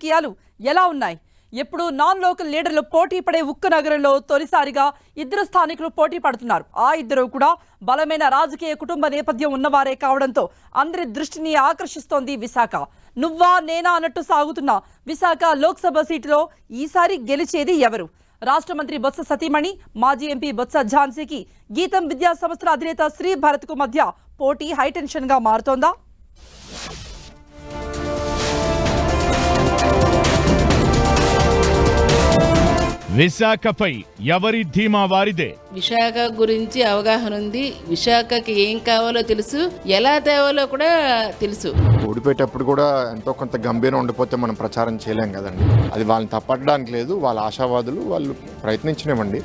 రాజకీయాలు ఎలా ఉన్నాయి? ఎప్పుడు నాన్ లోకల్ లీడర్లు పోటీ పడే ఉక్కు నగరంలో తొలిసారిగా ఇద్దరు స్థానికులు పోటీ పడుతున్నారు. ఆ ఇద్దరు కూడా బలమైన రాజకీయ కుటుంబ నేపథ్యం ఉన్నవారే కావడంతో అందరి దృష్టిని ఆకర్షిస్తోంది విశాఖ. నువ్వా నేనా అన్నట్టు సాగుతున్న విశాఖ లోక్సభ సీటులో ఈసారి గెలిచేది ఎవరు? రాష్ట్ర మంత్రి బొత్స సతీమణి మాజీ ఎంపీ బొత్స ఝాన్సీకి గీతం విద్యా సంస్థల అధినేత శ్రీ భరత్కు మధ్య పోటీ హైటెన్షన్గా మారుతోందా? విశాఖపై ఎవరి ధీమా వారిదే? విశాఖ గురించి అవగాహన ఉంది. విశాఖకి ఏం కావాలో తెలుసు. ఎలా తేవాలో కూడా తెలుసు. ఓడిపోయేటప్పుడు కూడా ఎంతో కొంత గంభీరం ఉండిపోతే మనం ప్రచారం చేయలేం కదండి. అది వాళ్ళని తప్పట్టడానికి లేదు. వాళ్ళ ఆశావాదులు వాళ్ళు ప్రయత్నించనివ్వండి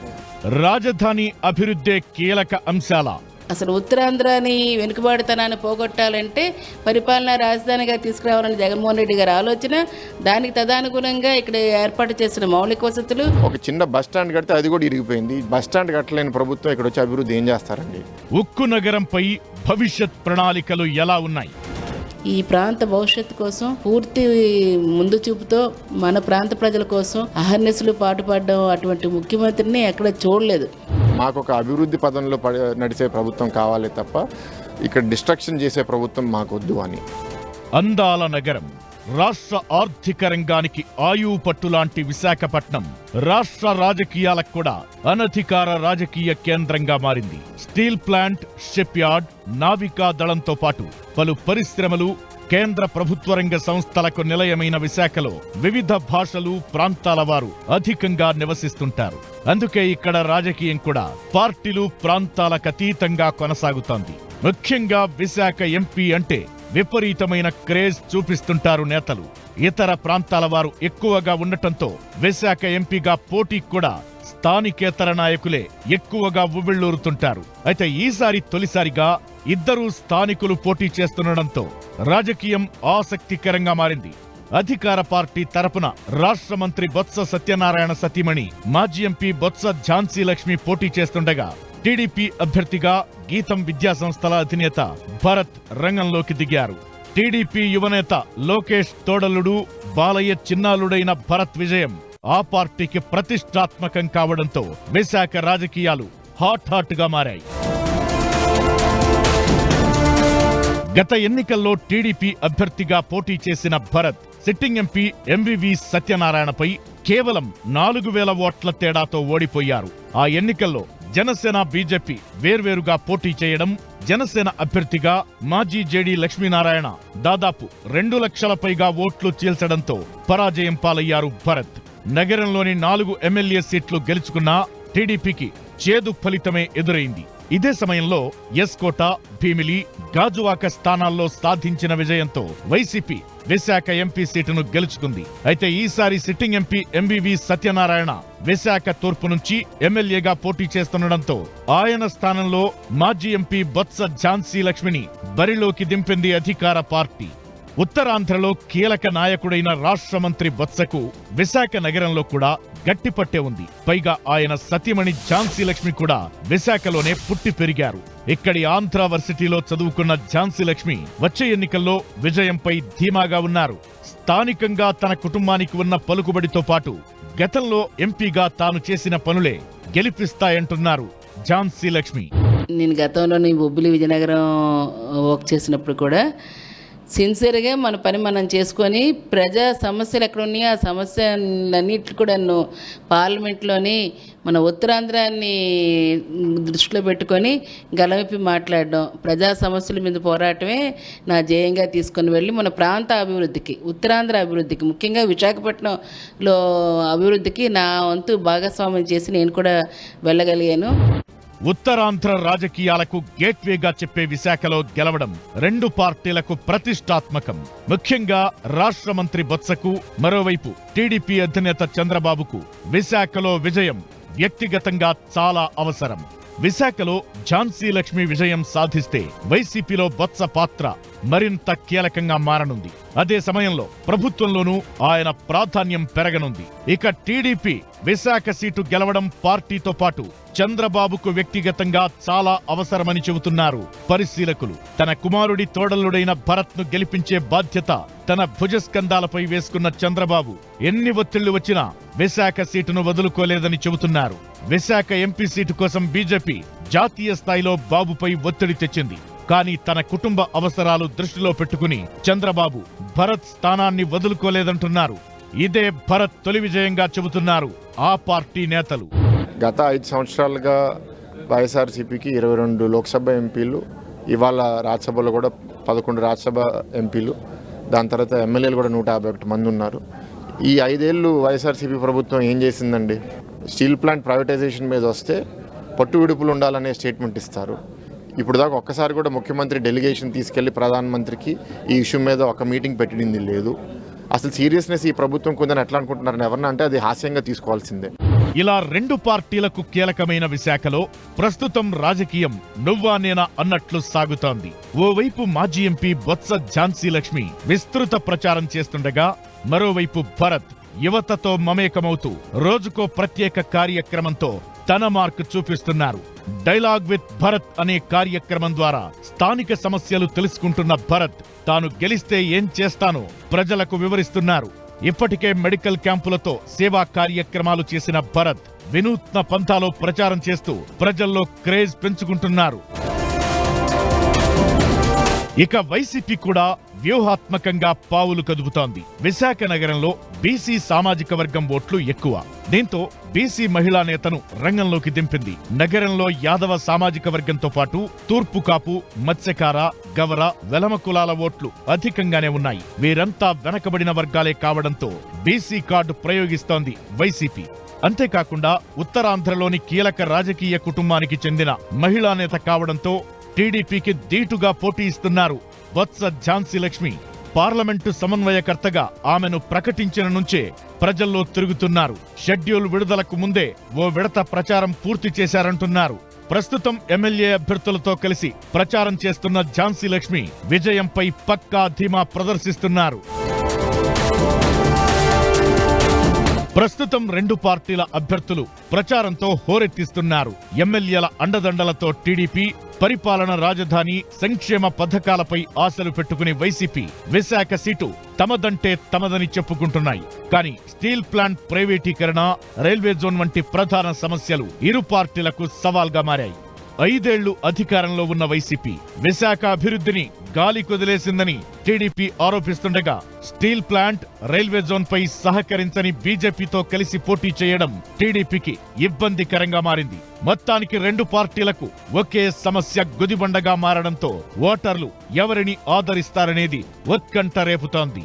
రాజధాని అభివృద్ధే కీలక అంశాల అసలు ఉత్తరాంధ్రాని వెనుకబాటుతనాన్ని పోగొట్టాలంటే పరిపాలనా రాజధానిగా తీసుకురావాలని జగన్మోహన్ రెడ్డి గారి ఆలోచన దానికి తదనుగుణంగా ఇక్కడ ఏర్పాటు చేసిన మౌలిక వసతులు. ఒక చిన్న బస్ స్టాండ్ కడితే అది కూడా ఇరిగిపోయింది. బస్ స్టాండ్ కట్టలేని ప్రభుత్వం ఇక్కడ వచ్చి అభివృద్ధి ఏం చేస్తారండి? ఉక్కు నగరంపై భవిష్యత్ ప్రణాళికలు ఎలా ఉన్నాయి? ఈ ప్రాంత భవిష్యత్తు కోసం పూర్తి ముందు చూపుతో మన ప్రాంత ప్రజల కోసం అహర్నిశలు పాటుపడడం అటువంటి ముఖ్యమంత్రిని ఎక్కడ చూడలేదు. మాకు ఒక అభివృద్ధి పదంలో నడిచే ప్రభుత్వం కావాలి తప్ప ఇక్కడ డిస్ట్రక్షన్ చేసే ప్రభుత్వం మాకొద్దు అని. అందాల నగరం రాష్ట్ర ఆర్థిక రంగానికి ఆయువు పట్టు లాంటి విశాఖపట్నం రాష్ట్ర రాజకీయాలకు కూడా అనధికార రాజకీయ కేంద్రంగా మారింది. స్టీల్ ప్లాంట్ షిప్ యార్డ్ నావికా దళంతో పాటు పలు పరిశ్రమలు కేంద్ర ప్రభుత్వ రంగ సంస్థలకు నిలయమైన విశాఖలో వివిధ భాషలు ప్రాంతాల వారు అధికంగా నివసిస్తుంటారు. అందుకే ఇక్కడ రాజకీయం కూడా పార్టీలు ప్రాంతాలకు అతీతంగా కొనసాగుతోంది. ముఖ్యంగా విశాఖ ఎంపీ అంటే విపరీతమైన క్రేజ్ చూపిస్తుంటారు నేతలు. ఇతర ప్రాంతాల వారు ఎక్కువగా ఉండటంతో విశాఖ ఎంపీగా పోటీ కూడా స్థానికేతర నాయకులే ఎక్కువగా ఉవ్విళ్ళూరుతుంటారు అయితే ఈసారి తొలిసారిగా ఇద్దరు స్థానికులు పోటీ చేస్తుండటంతో రాజకీయం ఆసక్తికరంగా మారింది. అధికార పార్టీ తరపున రాష్ట్ర మంత్రి బొత్స సత్యనారాయణ సతీమణి మాజీ ఎంపీ బొత్స ఝాన్సీ లక్ష్మి పోటీ చేస్తుండగా టీడీపీ అభ్యర్థిగా గీతం విద్యాసంస్థల అధినేత భరత్ రంగంలోకి దిగారు. టీడీపీ యువనేత లోకేష్ తోడలుడు బాలయ్య చిన్నాలుడైన భరత్ విజయం ఆ పార్టీకి ప్రతిష్టాత్మకం కావడంతో విశాఖ రాజకీయాలు హాట్ హాట్గా మారాయి. గత ఎన్నికల్లో టీడీపీ అభ్యర్థిగా పోటీ చేసిన భరత్ సిట్టింగ్ ఎంపీ ఎంవివి సత్యనారాయణపై కేవలం నాలుగు వేల ఓట్ల తేడాతో ఓడిపోయారు. ఆ ఎన్నికల్లో జనసేన బీజేపీ వేర్వేరుగా పోటీ చేయడం జనసేన అభ్యర్థిగా మాజీ జేడీ లక్ష్మీనారాయణ దాదాపు రెండు లక్షల పైగా ఓట్లు చీల్చడంతో పరాజయం పాలయ్యారు భరత్. నగరంలోని నాలుగు ఎమ్మెల్యే సీట్లు గెలుచుకున్న టీడీపీకి చేదు ఫలితమే ఎదురైంది. ఇదే సమయంలో ఎస్కోట భీమిలి గాజువాక స్థానాల్లో సాధించిన విజయంతో వైసీపీ విశాఖ ఎంపీ సీటును గెలుచుకుంది. అయితే ఈసారి sitting MP MBV Satyanarayana Visakha తూర్పు నుంచి ఎమ్మెల్యేగా పోటీ చేస్తుండటంతో ఆయన స్థానంలో మాజీ ఎంపీ బొత్స ఝాన్సీ లక్ష్మిని బరిలోకి దింపింది అధికార పార్టీ. ఉత్తరాంధ్రలో కీలక నాయకుడైన రాష్ట్ర మంత్రి బొత్సకు విశాఖ నగరంలో కూడా గట్టిపట్టే ఉంది. పైగా ఆయన సతీమణి ఝాన్సీ లక్ష్మి కూడా విశాఖలోనే పుట్టి పెరిగారు. ఇక్కడి ఆంధ్రావర్సిటీలో చదువుకున్న ఝాన్సీ లక్ష్మి వచ్చే ఎన్నికల్లో విజయంపై ధీమాగా ఉన్నారు. స్థానికంగా తన కుటుంబానికి ఉన్న పలుకుబడితో పాటు గతంలో ఎంపీగా తాను చేసిన పనులే గెలిపిస్తాయంటున్నారు ఝాన్సీ లక్ష్మి. నేను గతంలో నేను బొబ్బిలి విజయనగరం వర్క్ చేసినప్పుడు కూడా సిన్సియర్గా మన పని మనం చేసుకొని ప్రజా సమస్యలు ఎక్కడ ఉన్నాయో ఆ సమస్యలన్నిటి కూడా నన్ను పార్లమెంట్లోని మన ఉత్తరాంధ్రాన్ని దృష్టిలో పెట్టుకొని గలవిప్పి మాట్లాడడం ప్రజా సమస్యల మీద పోరాటమే నా జయంగా తీసుకొని వెళ్ళి మన ప్రాంత అభివృద్ధికి ఉత్తరాంధ్ర అభివృద్ధికి ముఖ్యంగా విశాఖపట్నంలో అభివృద్ధికి నా వంతు భాగస్వామ్యం చేసి నేను కూడా వెళ్ళగలిగాను. ఉత్తరాంధ్ర రాజకీయాలకు గేట్వేగా చెప్పే విశాఖలో గెలవడం రెండు పార్టీలకు ప్రతిష్టాత్మకం. ముఖ్యంగా రాష్ట్ర మంత్రి బొత్సకు మరోవైపు టీడీపీ అధినేత చంద్రబాబుకు విశాఖలో విజయం వ్యక్తిగతంగా చాలా అవసరం. విశాఖలో ఝాన్సీ లక్ష్మి విజయం సాధిస్తే వైసీపీలో బొత్స పాత్ర మరింత కీలకంగా మారనుంది. అదే సమయంలో ప్రభుత్వంలోనూ ఆయన ప్రాధాన్యం పెరగనుంది. ఇక టీడీపీ విశాఖ సీటు గెలవడం పార్టీతో పాటు చంద్రబాబుకు వ్యక్తిగతంగా చాలా అవసరమని చెబుతున్నారు పరిశీలకులు. తన కుమారుడి తోడల్లుడైన భరత్ను గెలిపించే బాధ్యత తన భుజస్కంధాలపై వేసుకున్న చంద్రబాబు ఎన్ని ఒత్తిళ్ళు వచ్చినా విశాఖ సీటును వదులుకోలేదని చెబుతున్నారు. విశాఖ ఎంపీ సీటు కోసం బీజేపీ జాతీయ స్థాయిలో బాబుపై ఒత్తిడి తెచ్చింది. కానీ తన కుటుంబ అవసరాలు దృష్టిలో పెట్టుకుని చంద్రబాబు భరత్ స్థానాన్ని వదులుకోలేదంటున్నారు. ఇదే భరత్ తొలి విజయంగా చెబుతున్నారు ఆ పార్టీ నేతలు. గత ఐదు సంవత్సరాలుగా వైఎస్ఆర్సీపీకి ఇరవై రెండు లోక్సభ ఎంపీలు ఇవాళ రాజ్యసభలో కూడా పదకొండు రాజ్యసభ ఎంపీలు దాని తర్వాత ఎమ్మెల్యేలు కూడా నూట యాభై ఒకటి మంది ఉన్నారు. ఈ ఐదేళ్ళు వైఎస్ఆర్సీపీ ప్రభుత్వం ఏం చేసిందండి? స్టీల్ ప్లాంట్ ప్రైవేటైజేషన్ మీద వస్తే పట్టు విడుపులు ఉండాలనే స్టేట్మెంట్ ఇస్తారు. ఇప్పుడు దాకా ఒక్కసారి కూడా ముఖ్యమంత్రి డెలిగేషన్ తీసుకెళ్ళి ప్రధానమంత్రికి ఈ ఇష్యూ మీద ఒక మీటింగ్ పెట్టింది లేదు. అసలు సీరియస్నెస్ ఈ ప్రభుత్వం కొందని ఎట్లా అనుకుంటున్నారని ఎవరన్నా అంటే అది హాస్యంగా తీసుకోవాల్సిందే. ఇలా రెండు పార్టీలకు కీలకమైన విశాఖలో ప్రస్తుతం రాజకీయం నువ్వా నేనా అన్నట్లు సాగుతోంది. ఓవైపు మాజీ ఎంపీ బొత్స ఝాన్సీ లక్ష్మి విస్తృత ప్రచారం చేస్తుండగా మరోవైపు భరత్ యువతతో మమేకమవుతూ రోజుకో ప్రత్యేక కార్యక్రమంతో తన మార్కు చూపిస్తున్నారు. డైలాగ్ విత్ భరత్ అనే కార్యక్రమం ద్వారా స్థానిక సమస్యలు తెలుసుకుంటున్న భరత్ తాను గెలిస్తే ఏం చేస్తానో ప్రజలకు వివరిస్తున్నారు. ఇప్పటికే మెడికల్ క్యాంపులతో సేవా కార్యక్రమాలు చేసిన భరత్ వినూత్న పంథాలో ప్రచారం చేస్తూ ప్రజల్లో క్రేజ్ పెంచుకుంటున్నారు. ఇక వైసీపీ కూడా వ్యూహాత్మకంగా పావులు కదుపుతోంది. విశాఖ నగరంలో బీసీ సామాజిక వర్గం ఓట్లు ఎక్కువ. దీంతో బీసీ మహిళా నేతను రంగంలోకి దింపింది. నగరంలో యాదవ సామాజిక వర్గంతో పాటు తూర్పు కాపు మత్స్యకార గవర వెలమ కులాల ఓట్లు అధికంగానే ఉన్నాయి. వీరంతా వెనకబడిన వర్గాలే కావడంతో బీసీ కార్డు ప్రయోగిస్తోంది వైసీపీ. అంతేకాకుండా ఉత్తరాంధ్రలోని కీలక రాజకీయ కుటుంబానికి చెందిన మహిళా నేత కావడంతో టీడీపీకి ధీటుగా పోటీ ఇస్తున్నారు. వత్స ఝాన్సీ లక్ష్మి పార్లమెంటు సమన్వయకర్తగా ఆమెను ప్రకటించిన నుంచే ప్రజల్లో తిరుగుతున్నారు. షెడ్యూల్ విడుదలకు ముందే ఓ విడత ప్రచారం పూర్తి చేశారంటున్నారు. ప్రస్తుతం ఎమ్మెల్యే అభ్యర్థులతో కలిసి ప్రచారం చేస్తున్న ఝాన్సీ లక్ష్మి విజయంపై పక్కా ధీమా ప్రదర్శిస్తున్నారు. ప్రస్తుతం రెండు పార్టీల అభ్యర్థులు ప్రచారంతో హోరెత్తిస్తున్నారు. ఎమ్మెల్యేల అండదండలతో టీడీపీ పరిపాలన రాజధాని సంక్షేమ పథకాలపై ఆశలు పెట్టుకుని వైసీపీ విశాఖ సీటు తమదంటే తమదని చెప్పుకుంటున్నాయి. కానీ స్టీల్ ప్లాంట్ ప్రైవేటీకరణ రైల్వే జోన్ వంటి ప్రధాన సమస్యలు ఇరు పార్టీలకు సవాల్గా మారాయి. ఐదేళ్ళు అధికారంలో ఉన్న వైసీపీ విశాఖ అభివృద్ధిని గాలి కుదిలేసిందని టీడీపీ ఆరోపిస్తుండగా స్టీల్ ప్లాంట్ రైల్వే జోన్ పై సహకరించని బీజేపీతో కలిసి పోటీ చేయడం టీడీపీకి ఇబ్బందికరంగా మారింది. మొత్తానికి రెండు పార్టీలకు ఒకే సమస్య గుదిబండగా మారడంతో ఓటర్లు ఎవరిని ఆదరిస్తారనేది ఉత్కంఠ రేపుతోంది.